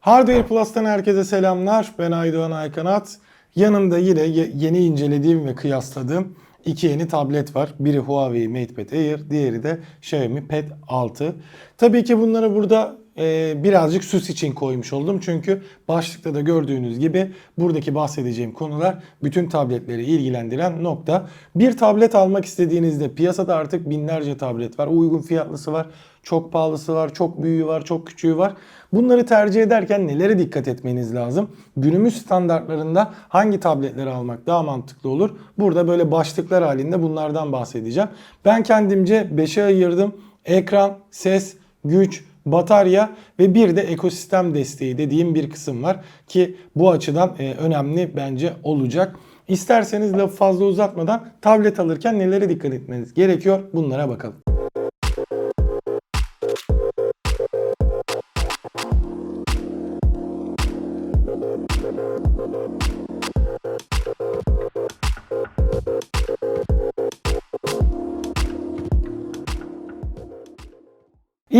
Hardware Plus'tan herkese selamlar. Ben Aydoğan Aykanat. Yanımda yine ye- yeni incelediğim ve kıyasladığım iki yeni tablet var. Biri Huawei MatePad Air, diğeri de Xiaomi Pad 6. Tabii ki bunları burada e, birazcık süs için koymuş oldum. Çünkü başlıkta da gördüğünüz gibi buradaki bahsedeceğim konular bütün tabletleri ilgilendiren nokta. Bir tablet almak istediğinizde piyasada artık binlerce tablet var. Uygun fiyatlısı var, çok pahalısı var, çok büyüğü var, çok küçüğü var. Bunları tercih ederken nelere dikkat etmeniz lazım? Günümüz standartlarında hangi tabletleri almak daha mantıklı olur? Burada böyle başlıklar halinde bunlardan bahsedeceğim. Ben kendimce 5'e ayırdım. Ekran, ses, güç, batarya ve bir de ekosistem desteği dediğim bir kısım var ki bu açıdan e, önemli bence olacak. İsterseniz lafı fazla uzatmadan tablet alırken nelere dikkat etmeniz gerekiyor bunlara bakalım.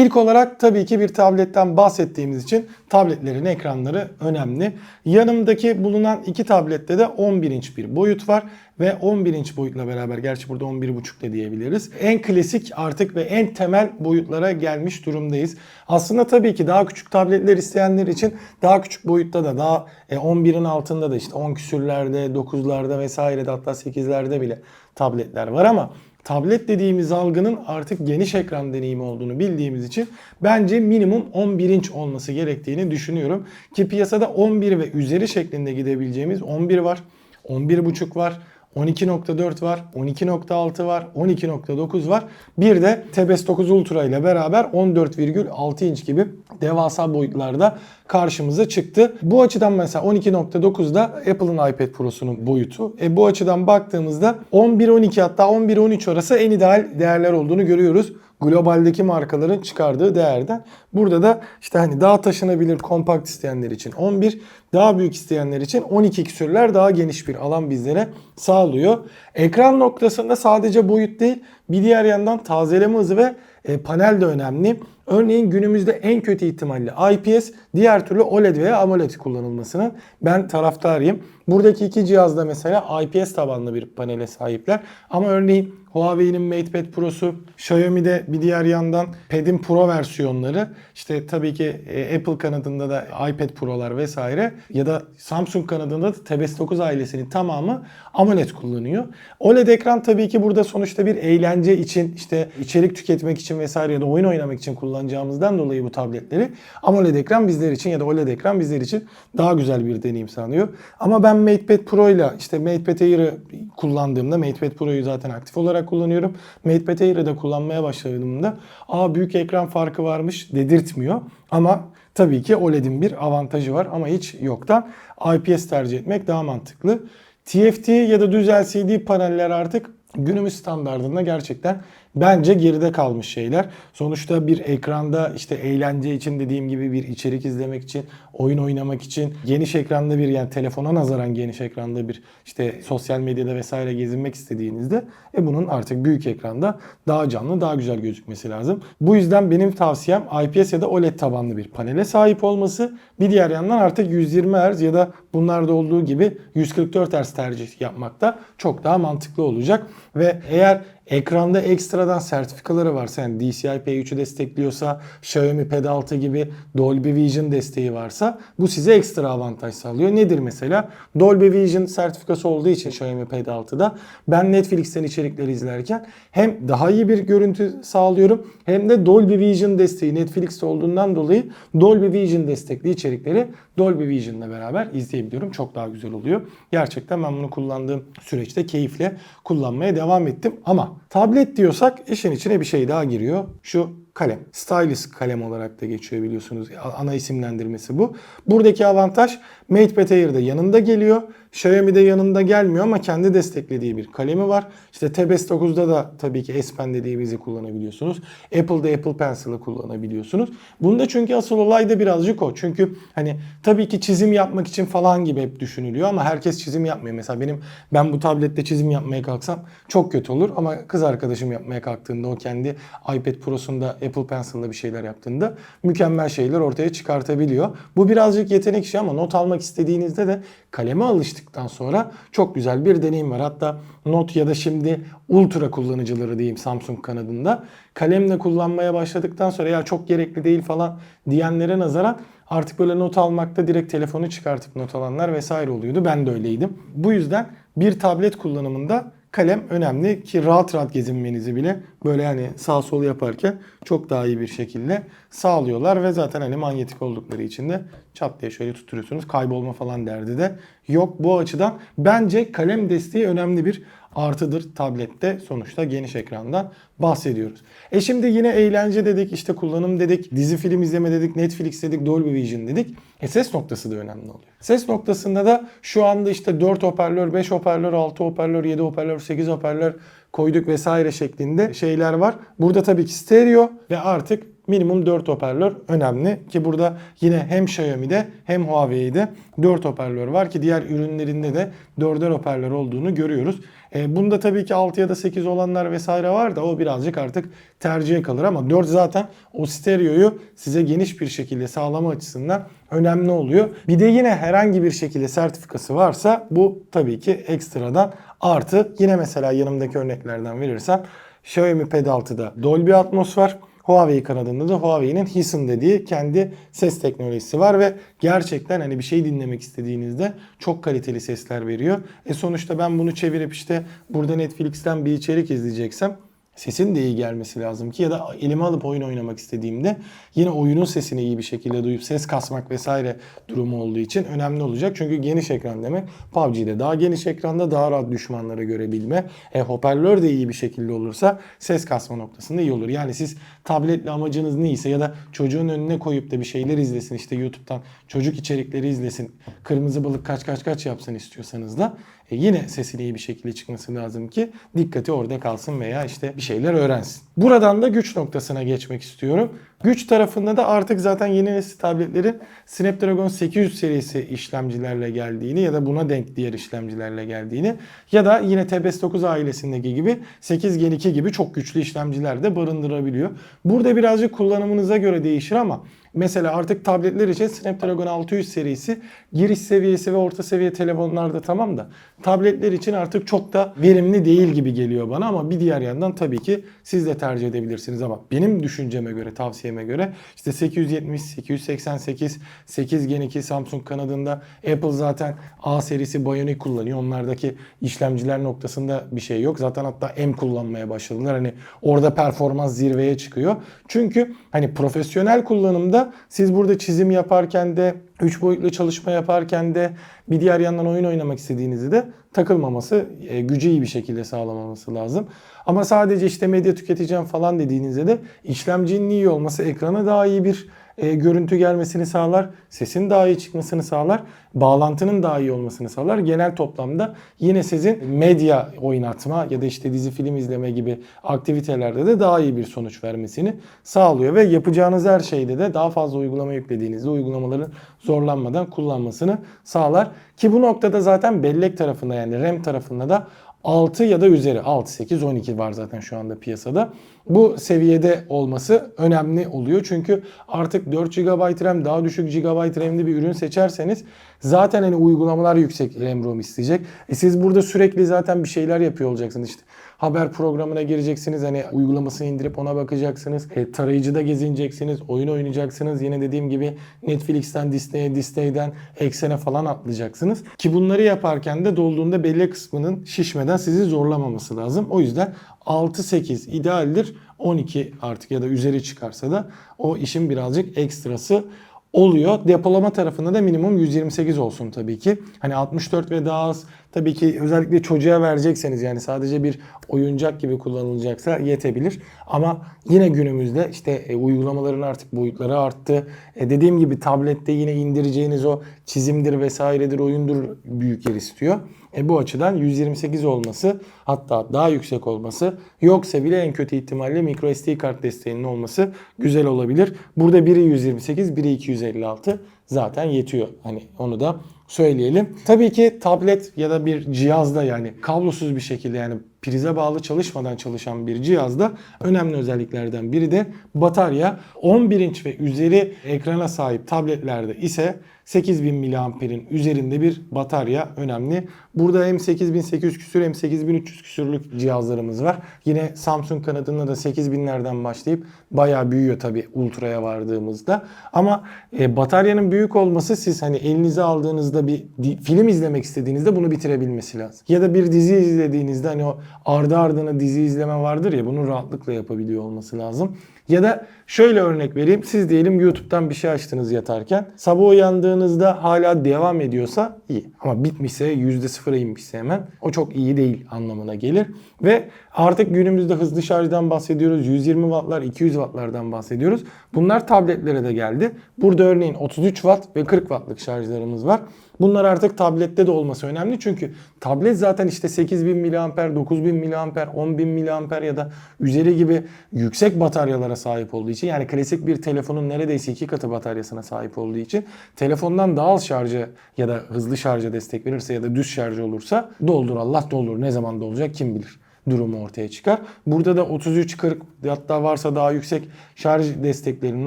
İlk olarak tabii ki bir tabletten bahsettiğimiz için tabletlerin ekranları önemli. Yanımdaki bulunan iki tablette de 11 inç bir boyut var ve 11 inç boyutla beraber gerçi burada 11.5 de diyebiliriz. En klasik artık ve en temel boyutlara gelmiş durumdayız. Aslında tabii ki daha küçük tabletler isteyenler için daha küçük boyutta da daha e, 11'in altında da işte 10 küsürlerde, 9'larda vesairede hatta 8'lerde bile tabletler var ama tablet dediğimiz algının artık geniş ekran deneyimi olduğunu bildiğimiz için bence minimum 11 inç olması gerektiğini düşünüyorum. Ki piyasada 11 ve üzeri şeklinde gidebileceğimiz 11 var, 11.5 var, 12.4 var, 12.6 var, 12.9 var. Bir de Tebes 9 Ultra ile beraber 14,6 inç gibi devasa boyutlarda karşımıza çıktı. Bu açıdan mesela 12.9'da Apple'ın iPad Pro'sunun boyutu. E bu açıdan baktığımızda 11-12 hatta 11-13 arası en ideal değerler olduğunu görüyoruz globaldeki markaların çıkardığı değerden. Burada da işte hani daha taşınabilir kompakt isteyenler için 11, daha büyük isteyenler için 12 küsürler daha geniş bir alan bizlere sağlıyor. Ekran noktasında sadece boyut değil bir diğer yandan tazeleme hızı ve e, panel de önemli. Örneğin günümüzde en kötü ihtimalle IPS, diğer türlü OLED veya AMOLED kullanılmasının ben taraftarıyım. Buradaki iki cihazda mesela IPS tabanlı bir panele sahipler. Ama örneğin Huawei'nin MatePad Pro'su, Xiaomi'de bir diğer yandan Pad'in Pro versiyonları, işte tabii ki e, Apple kanadında da iPad Pro'lar vesaire ya da Samsung kanadında da Tebes 9 ailesinin tamamı AMOLED kullanıyor. OLED ekran tabii ki burada sonuçta bir eğlence için, işte içerik tüketmek için vesaire ya da oyun oynamak için kullanacağımızdan dolayı bu tabletleri AMOLED ekran bizler için ya da OLED ekran bizler için daha güzel bir deneyim sağlıyor. Ama ben MatePad Pro ile işte MatePad Air'ı kullandığımda MatePad Pro'yu zaten aktif olarak kullanıyorum. MatePad Air'ı da kullanmaya başladığımda aa büyük ekran farkı varmış dedirtmiyor. Ama tabii ki OLED'in bir avantajı var ama hiç yoktan IPS tercih etmek daha mantıklı. TFT ya da düz LCD paneller artık günümüz standartında gerçekten bence geride kalmış şeyler. Sonuçta bir ekranda işte eğlence için dediğim gibi bir içerik izlemek için, oyun oynamak için geniş ekranda bir yani telefona nazaran geniş ekranda bir işte sosyal medyada vesaire gezinmek istediğinizde e bunun artık büyük ekranda daha canlı, daha güzel gözükmesi lazım. Bu yüzden benim tavsiyem IPS ya da OLED tabanlı bir panele sahip olması. Bir diğer yandan artık 120 Hz ya da bunlarda olduğu gibi 144 Hz tercih yapmak da çok daha mantıklı olacak. Ve eğer ekranda ekstradan sertifikaları varsa yani DCI P3'ü destekliyorsa, Xiaomi Pad 6 gibi Dolby Vision desteği varsa bu size ekstra avantaj sağlıyor. Nedir mesela? Dolby Vision sertifikası olduğu için Xiaomi Pad 6'da ben Netflix'ten içerikleri izlerken hem daha iyi bir görüntü sağlıyorum hem de Dolby Vision desteği Netflix'te olduğundan dolayı Dolby Vision destekli içerikleri Dolby Vision'la beraber izleyebiliyorum. Çok daha güzel oluyor. Gerçekten ben bunu kullandığım süreçte keyifle kullanmaya devam ettim. Ama tablet diyorsak işin içine bir şey daha giriyor. Şu kalem. Stylus kalem olarak da geçiyor biliyorsunuz. Ana isimlendirmesi bu. Buradaki avantaj MatePad Air'de yanında geliyor. Xiaomi'de yanında gelmiyor ama kendi desteklediği bir kalemi var. İşte Tebes 9'da da tabii ki S Pen dediğimizi kullanabiliyorsunuz. Apple'da Apple Pencil'ı kullanabiliyorsunuz. Bunda çünkü asıl olay da birazcık o. Çünkü hani tabii ki çizim yapmak için falan gibi hep düşünülüyor ama herkes çizim yapmıyor. Mesela benim ben bu tablette çizim yapmaya kalksam çok kötü olur ama kız arkadaşım yapmaya kalktığında o kendi iPad Pro'sunda Apple Pencil'la bir şeyler yaptığında mükemmel şeyler ortaya çıkartabiliyor. Bu birazcık yetenek işi ama not almak istediğinizde de kaleme alıştıktan sonra çok güzel bir deneyim var. Hatta Note ya da şimdi Ultra kullanıcıları diyeyim Samsung kanadında kalemle kullanmaya başladıktan sonra ya çok gerekli değil falan diyenlere nazaran artık böyle not almakta direkt telefonu çıkartıp not alanlar vesaire oluyordu. Ben de öyleydim. Bu yüzden bir tablet kullanımında kalem önemli ki rahat rahat gezinmenizi bile böyle hani sağ sol yaparken çok daha iyi bir şekilde sağlıyorlar ve zaten hani manyetik oldukları için de çat diye şöyle tutuyorsunuz. Kaybolma falan derdi de yok. Bu açıdan bence kalem desteği önemli bir artıdır tablette sonuçta geniş ekrandan bahsediyoruz. E şimdi yine eğlence dedik, işte kullanım dedik, dizi film izleme dedik, Netflix dedik, Dolby Vision dedik. E ses noktası da önemli oluyor. Ses noktasında da şu anda işte 4 hoparlör, 5 hoparlör, 6 hoparlör, 7 hoparlör, 8 hoparlör koyduk vesaire şeklinde şeyler var. Burada tabii ki stereo ve artık minimum 4 hoparlör önemli ki burada yine hem Xiaomi'de hem Huawei'de 4 hoparlör var ki diğer ürünlerinde de 4'er hoparlör olduğunu görüyoruz. E, bunda tabii ki 6 ya da 8 olanlar vesaire var da o birazcık artık tercihe kalır ama 4 zaten o stereoyu size geniş bir şekilde sağlama açısından önemli oluyor. Bir de yine herhangi bir şekilde sertifikası varsa bu tabii ki ekstradan artı. Yine mesela yanımdaki örneklerden verirsem Xiaomi Pad 6'da Dolby Atmos var. Huawei kanadında da Huawei'nin Hisun dediği kendi ses teknolojisi var ve gerçekten hani bir şey dinlemek istediğinizde çok kaliteli sesler veriyor. E sonuçta ben bunu çevirip işte burada Netflix'ten bir içerik izleyeceksem sesin de iyi gelmesi lazım ki ya da elime alıp oyun oynamak istediğimde yine oyunun sesini iyi bir şekilde duyup ses kasmak vesaire durumu olduğu için önemli olacak. Çünkü geniş ekran demek PUBG'de daha geniş ekranda daha rahat düşmanları görebilme. E, hoparlör de iyi bir şekilde olursa ses kasma noktasında iyi olur. Yani siz tabletle amacınız neyse ya da çocuğun önüne koyup da bir şeyler izlesin işte YouTube'dan çocuk içerikleri izlesin. Kırmızı balık kaç kaç kaç yapsın istiyorsanız da e, yine sesinin iyi bir şekilde çıkması lazım ki dikkati orada kalsın veya işte bir şeyler öğrensin. Buradan da güç noktasına geçmek istiyorum. Güç tarafında da artık zaten yeni nesil tabletlerin Snapdragon 800 serisi işlemcilerle geldiğini ya da buna denk diğer işlemcilerle geldiğini ya da yine TBS 9 ailesindeki gibi 8 Gen 2 gibi çok güçlü işlemciler de barındırabiliyor. Burada birazcık kullanımınıza göre değişir ama Mesela artık tabletler için Snapdragon 600 serisi giriş seviyesi ve orta seviye telefonlarda tamam da tabletler için artık çok da verimli değil gibi geliyor bana ama bir diğer yandan tabii ki siz de tercih edebilirsiniz ama benim düşünceme göre, tavsiyeme göre işte 870, 888, 8 Gen 2 Samsung kanadında Apple zaten A serisi Bionic kullanıyor. Onlardaki işlemciler noktasında bir şey yok. Zaten hatta M kullanmaya başladılar. Hani orada performans zirveye çıkıyor. Çünkü hani profesyonel kullanımda siz burada çizim yaparken de 3 boyutlu çalışma yaparken de bir diğer yandan oyun oynamak istediğinizde de takılmaması, e, gücü iyi bir şekilde sağlamaması lazım. Ama sadece işte medya tüketeceğim falan dediğinizde de işlemcinin iyi olması ekrana daha iyi bir e, görüntü gelmesini sağlar, sesin daha iyi çıkmasını sağlar, bağlantının daha iyi olmasını sağlar. Genel toplamda yine sizin medya oynatma ya da işte dizi film izleme gibi aktivitelerde de daha iyi bir sonuç vermesini sağlıyor ve yapacağınız her şeyde de daha fazla uygulama yüklediğinizde uygulamaların zorlanmadan kullanmasını sağlar. Ki bu noktada zaten bellek tarafında yani RAM tarafında da 6 ya da üzeri 6, 8, 12 var zaten şu anda piyasada. Bu seviyede olması önemli oluyor. Çünkü artık 4 GB RAM daha düşük GB RAM'li bir ürün seçerseniz zaten hani uygulamalar yüksek RAM ROM isteyecek. E siz burada sürekli zaten bir şeyler yapıyor olacaksınız işte. Haber programına gireceksiniz. Hani uygulamasını indirip ona bakacaksınız. E, tarayıcıda gezineceksiniz. Oyun oynayacaksınız. Yine dediğim gibi Netflix'ten Disney'e, Disney'den Exxen'e falan atlayacaksınız. Ki bunları yaparken de dolduğunda belli kısmının şişmeden sizi zorlamaması lazım. O yüzden 6-8 idealdir. 12 artık ya da üzeri çıkarsa da o işin birazcık ekstrası oluyor. Depolama tarafında da minimum 128 olsun tabii ki. Hani 64 ve daha az tabii ki özellikle çocuğa verecekseniz yani sadece bir oyuncak gibi kullanılacaksa yetebilir. Ama yine günümüzde işte e, uygulamaların artık boyutları arttı. E, dediğim gibi tablette yine indireceğiniz o çizimdir vesairedir oyundur büyük yer istiyor. E, bu açıdan 128 olması hatta daha yüksek olması yoksa bile en kötü ihtimalle microSD kart desteğinin olması güzel olabilir. Burada biri 128 biri 256 zaten yetiyor. Hani onu da söyleyelim. Tabii ki tablet ya da bir cihazda yani kablosuz bir şekilde yani prize bağlı çalışmadan çalışan bir cihazda önemli özelliklerden biri de batarya. 11 inç ve üzeri ekrana sahip tabletlerde ise 8000 miliamperin üzerinde bir batarya önemli. Burada hem 8800 küsür hem 8300 küsürlük cihazlarımız var. Yine Samsung kanadında da 8000'lerden başlayıp bayağı büyüyor tabii ultraya vardığımızda. Ama e, bataryanın büyük olması siz hani elinize aldığınızda bir film izlemek istediğinizde bunu bitirebilmesi lazım. Ya da bir dizi izlediğinizde hani o ardı ardına dizi izleme vardır ya bunu rahatlıkla yapabiliyor olması lazım. Ya da şöyle örnek vereyim. Siz diyelim YouTube'dan bir şey açtınız yatarken. Sabah uyandığınızda hala devam ediyorsa iyi. Ama bitmişse %0'a inmişse hemen o çok iyi değil anlamına gelir. Ve artık günümüzde hızlı şarjdan bahsediyoruz. 120 wattlar, 200 wattlardan bahsediyoruz. Bunlar tabletlere de geldi. Burada örneğin 33 watt ve 40 wattlık şarjlarımız var. Bunlar artık tablette de olması önemli. Çünkü tablet zaten işte 8000 mAh, 9000 mAh, 10000 mAh ya da üzeri gibi yüksek bataryalara sahip olduğu için yani klasik bir telefonun neredeyse iki katı bataryasına sahip olduğu için telefondan daha az şarja ya da hızlı şarja destek verirse ya da düz şarj olursa doldur Allah doldur. Ne zaman dolacak kim bilir? Durumu ortaya çıkar. Burada da 33-40 hatta varsa daha yüksek şarj desteklerinin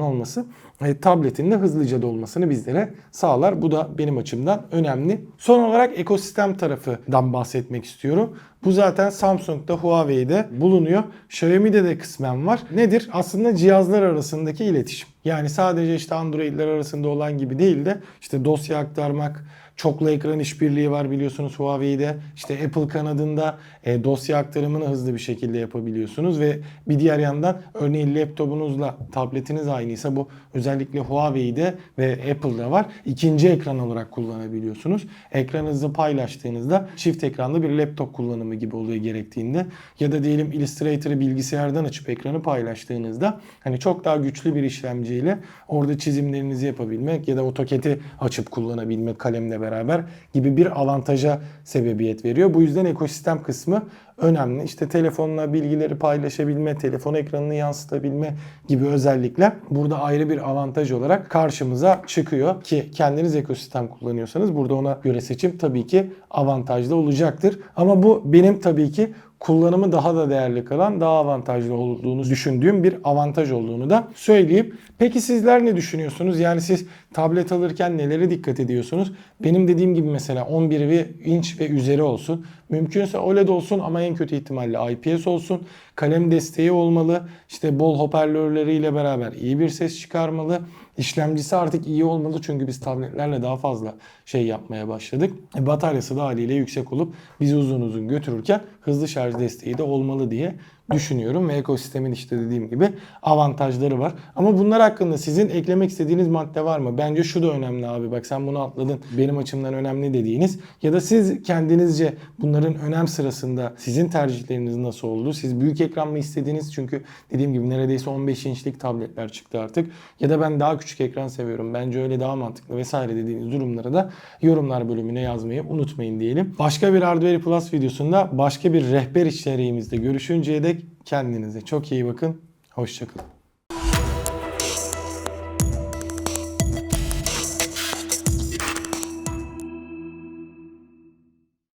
olması e, tabletin de hızlıca dolmasını bizlere sağlar. Bu da benim açımdan önemli. Son olarak ekosistem tarafından bahsetmek istiyorum. Bu zaten Samsung'da, Huawei'de bulunuyor. Xiaomi'de de kısmen var. Nedir? Aslında cihazlar arasındaki iletişim. Yani sadece işte Android'ler arasında olan gibi değil de işte dosya aktarmak, çoklu ekran işbirliği var biliyorsunuz Huawei'de. İşte Apple kanadında e, dosya aktarımını hızlı bir şekilde yapabiliyorsunuz ve bir diğer yandan örneğin laptopunuzla tabletiniz aynıysa bu Huawei'de ve Apple'da var. İkinci ekran olarak kullanabiliyorsunuz. Ekranınızı paylaştığınızda çift ekranlı bir laptop kullanımı gibi oluyor gerektiğinde ya da diyelim Illustrator'ı bilgisayardan açıp ekranı paylaştığınızda hani çok daha güçlü bir işlemciyle orada çizimlerinizi yapabilmek ya da AutoCAD'i açıp kullanabilmek kalemle beraber gibi bir avantaja sebebiyet veriyor. Bu yüzden ekosistem kısmı önemli. İşte telefonla bilgileri paylaşabilme, telefon ekranını yansıtabilme gibi özellikler burada ayrı bir avantaj olarak karşımıza çıkıyor ki kendiniz ekosistem kullanıyorsanız burada ona göre seçim tabii ki avantajlı olacaktır. Ama bu benim tabii ki kullanımı daha da değerli kalan, daha avantajlı olduğunu düşündüğüm bir avantaj olduğunu da söyleyeyim. Peki sizler ne düşünüyorsunuz? Yani siz tablet alırken nelere dikkat ediyorsunuz? Benim dediğim gibi mesela 11 ve inç ve üzeri olsun. Mümkünse OLED olsun ama en kötü ihtimalle IPS olsun. Kalem desteği olmalı. İşte bol hoparlörleriyle beraber iyi bir ses çıkarmalı. İşlemcisi artık iyi olmalı çünkü biz tabletlerle daha fazla şey yapmaya başladık. E, bataryası da haliyle yüksek olup bizi uzun uzun götürürken hızlı şarj desteği de olmalı diye düşünüyorum ve ekosistemin işte dediğim gibi avantajları var. Ama bunlar hakkında sizin eklemek istediğiniz madde var mı? Bence şu da önemli abi. Bak sen bunu atladın. Benim açımdan önemli dediğiniz ya da siz kendinizce bunların önem sırasında sizin tercihleriniz nasıl oldu? Siz büyük ekran mı istediniz? Çünkü dediğim gibi neredeyse 15 inçlik tabletler çıktı artık. Ya da ben daha küçük ekran seviyorum. Bence öyle daha mantıklı vesaire dediğiniz durumları da yorumlar bölümüne yazmayı unutmayın diyelim. Başka bir Hardware Plus videosunda başka bir rehber içeriğimizde görüşünceye dek kendinize çok iyi bakın. Hoşçakalın.